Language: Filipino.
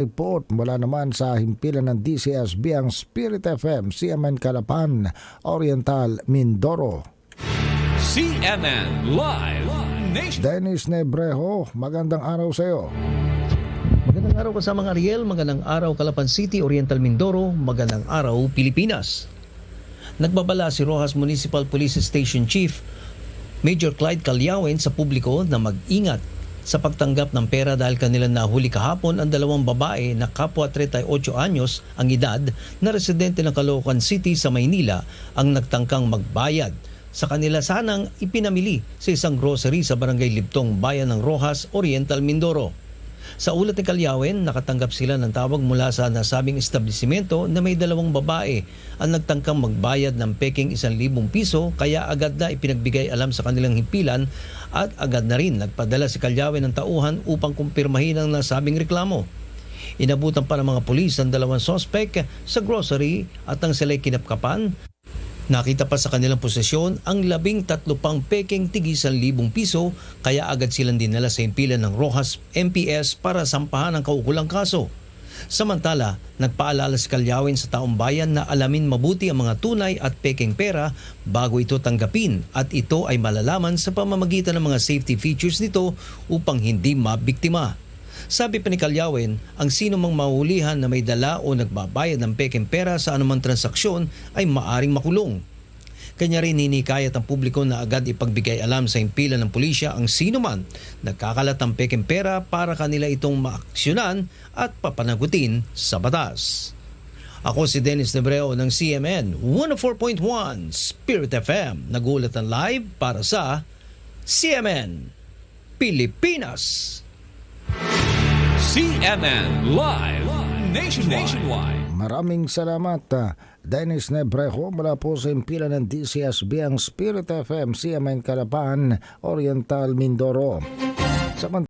Report mula naman sa himpilan ng DCSB ang Spirit FM, CMN Calapan, Oriental, Mindoro. CNN Live Nation. Dennis Nebrejo, magandang araw sa iyo. Magandang araw kasama ng Ariel, magandang araw Calapan City, Oriental Mindoro, magandang araw Pilipinas. Nagbabala si Rojas Municipal Police Station Chief Major Clyde Calyawen sa publiko na mag-ingat sa pagtanggap ng pera dahil kanilang nahuli kahapon ang dalawang babae na kapwa 38 anyos ang edad na residente ng Caloocan City sa Maynila ang nagtangkang magbayad sa kanila sanang ipinamili sa isang grocery sa barangay Libtong, Bayan ng Rojas, Oriental, Mindoro. Sa ulat ni Kalyawen, nakatanggap sila ng tawag mula sa nasabing establishmento na may dalawang babae ang nagtangkang magbayad ng peking isang libong piso kaya agad na ipinagbigay alam sa kanilang himpilan at agad na rin nagpadala si Kalyawen ng tauhan upang kumpirmahin ang nasabing reklamo. Inabutan pa ng mga pulis ang dalawang sospek sa grocery at ang sila'y kinapkapan Nakita pa sa kanilang posesyon ang labing tatlo pang peking tigisan libong piso kaya agad silang dinala sa impilan ng Rojas MPS para sampahan ang kaukulang kaso. Samantala, nagpaalala si Kalyawin sa taong bayan na alamin mabuti ang mga tunay at peking pera bago ito tanggapin at ito ay malalaman sa pamamagitan ng mga safety features nito upang hindi mabiktima. Sabi pa ni Kalyawin, ang sino mang mahulihan na may dala o nagbabayad ng peking pera sa anumang transaksyon ay maaring makulong. Kanya rin hinikayat ang publiko na agad ipagbigay alam sa impila ng pulisya ang sino man nagkakalat ng peking pera para kanila itong maaksyonan at papanagutin sa batas. Ako si Dennis Nebreo ng CMN 104.1 Spirit FM. Nagulat ang live para sa CMN Pilipinas. CNN Live Nationwide. Maraming salamat, ah, Dennis Nebrejo mula po sa himpilan ng DCSB ang Spirit FM, CMN Calapan, Oriental, Mindoro. Samantala,